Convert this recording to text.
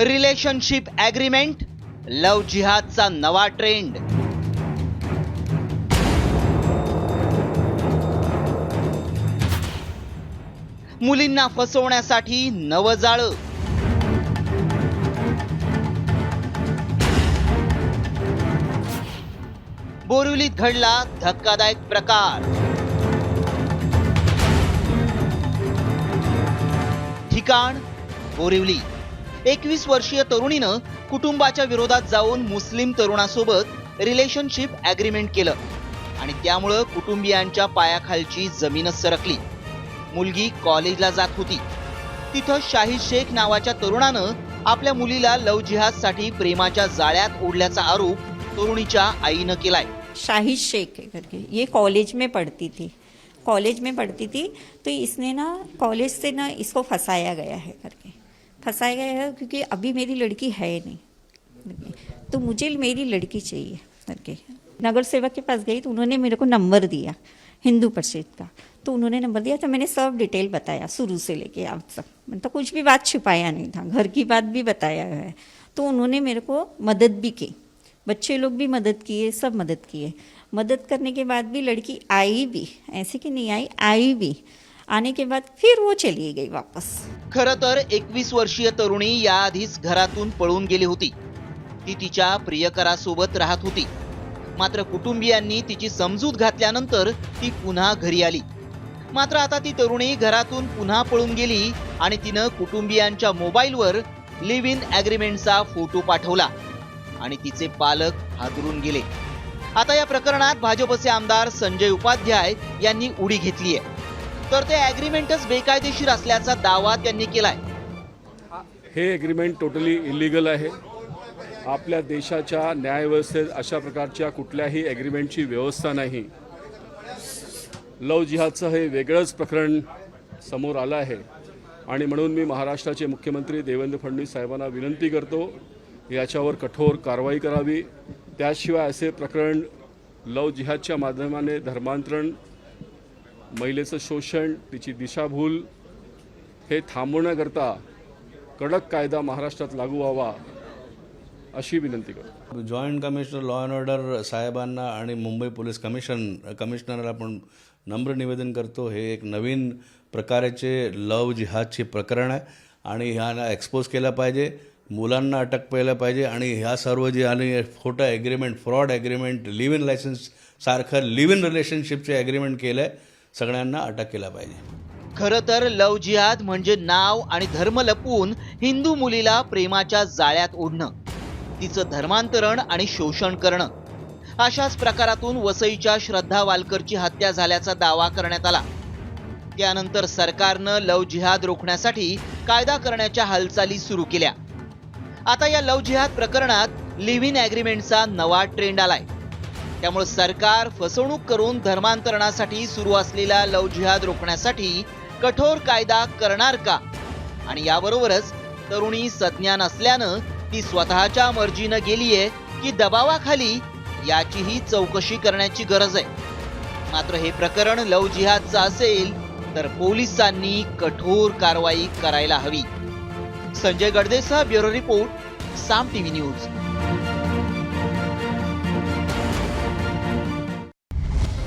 Relationship agreement लव जिहादचा नवा trend. मुलींना फसवण्यासाठी नवं जाळं. बोरिवलीत घडला धक्कादायक प्रकार. ठिकाण बोरिवली. एकवीस वर्षीय तरुणीनं कुटुंबाच्या विरोधात जाऊन मुस्लिम तरुणासोबत रिलेशनशिप ॲग्रीमेंट केलं. आणि त्यामुळं कुटुंबियांच्या पायाखालची जमीनच सरकली. मुलगी कॉलेजला जात होती. तिथं शाहिद शेख नावाच्या तरुणानं आपल्या मुलीला लव जिहादसाठी प्रेमाच्या जाळ्यात ओढल्याचा आरोप तरुणीच्या आईनं केलाय. शाहिद शेख करके ये कॉलेज में पढ़ती थी. कॉलेज में पढ़ती थी तो इसने ना कॉलेज से ना इसको फंसाया गया है करके. फंसाया गया है, क्योंकि अभी मेरी लड़की है नहीं। तो मुझे मेरी लड़की चाहिए करके। नगर सेवक के पास गई तो उन्होंने मेरे को नंबर दिया, हिंदू परिषद का। तो उन्होंने नंबर दिया तो मैंने सब डिटेल बताया शुरू से लेके अब तक। मतलब कुछ भी बात छिपाया नहीं था, घर की बात भी बताया है। तो उन्होंने मेरे को मदद भी की, बच्चे लोग भी मदद किए, सब मदद किए। मदद करने के बाद भी लड़की आई भी, ऐसे कि नहीं आई आई भी। आने के बाद फिर वो चली गई वापस। खरं तर एकवीस वर्षीय तरुणी याआधीच घरातून पळून गेली होती. ती तिच्या प्रियकरासोबत राहत होती. मात्र कुटुंबियांनी तिची समजूत घातल्यानंतर ती पुन्हा घरी आली. मात्र आता ती तरुणी घरातून पुन्हा पळून गेली आणि तिनं कुटुंबियांच्या मोबाईलवर लिव्ह इन ॲग्रीमेंटचा फोटो पाठवला आणि तिचे पालक हादरून गेले. आता या प्रकरणात भाजपचे आमदार संजय उपाध्याय यांनी उडी घेतली आहे तर ते ॲग्रीमेंटच बेकायदेशीर असल्याचा दावा त्यांनी केलाय. हे ॲग्रीमेंट टोटली इलिगल आहे. आपल्या देशाच्या न्यायव्यवस्थेत अशा प्रकारच्या कुठल्याही ॲग्रीमेंटची व्यवस्था नाही. लव जिहादचं हे वेगळंच प्रकरण समोर आलं आहे. आणि म्हणून मी महाराष्ट्राचे मुख्यमंत्री देवेंद्र फडणवीस साहेबांना विनंती करतो याच्यावर कठोर कारवाई करावी. त्याशिवाय असे प्रकरण लव जिहादच्या माध्यमाने धर्मांतरण महिलेचं शोषण तिची दिशाभूल हे थांबवण्याकरता कडक कायदा महाराष्ट्रात लागू व्हावा अशी विनंती करतो. Joint commissioner law and order साहेबांना आणि मुंबई पोलीस कमिशन कमिशनरला आपण नम्र निवेदन करतो. हे एक नवीन प्रकारचे लव जिहादचे प्रकरण आहे आणि ह्याला एक्सपोज केलं पाहिजे मुलांना अटक केलं पाहिजे आणि ह्या सर्व जे आणि खोटं agreement fraud agreement leave in license सारखं लिव्ह इन रिलेशनशिपचे ॲग्रीमेंट केलं आहे सगळ्यांना अटक केला पाहिजे. खरं तर लव जिहाद म्हणजे नाव आणि धर्म लपवून हिंदू मुलीला प्रेमाच्या जाळ्यात ओढणं. तिचं धर्मांतरण आणि शोषण करणं. अशाच प्रकारातून वसईच्या श्रद्धा वालकरची हत्या झाल्याचा दावा करण्यात आला. त्यानंतर सरकारनं लव जिहाद रोखण्यासाठी कायदा करण्याच्या हालचाली सुरू केल्या. आता या लव जिहाद प्रकरणात लिव्ह इन ॲग्रीमेंटचा नवा ट्रेंड आलाय. त्यामुळे सरकार फसवणूक करून धर्मांतरणासाठी सुरू असलेला लव जिहाद रोखण्यासाठी कठोर कायदा करणार का? आणि याबरोबरच तरुणी सज्ञान असल्यानं ती स्वतःच्या मर्जीनं गेलीये की दबावाखाली याचीही चौकशी करण्याची गरज आहे. मात्र हे प्रकरण लव जिहादचं असेल तर पोलिसांनी कठोर कारवाई करायला हवी. Sanjay गडदेसह bureau report Saam TV news.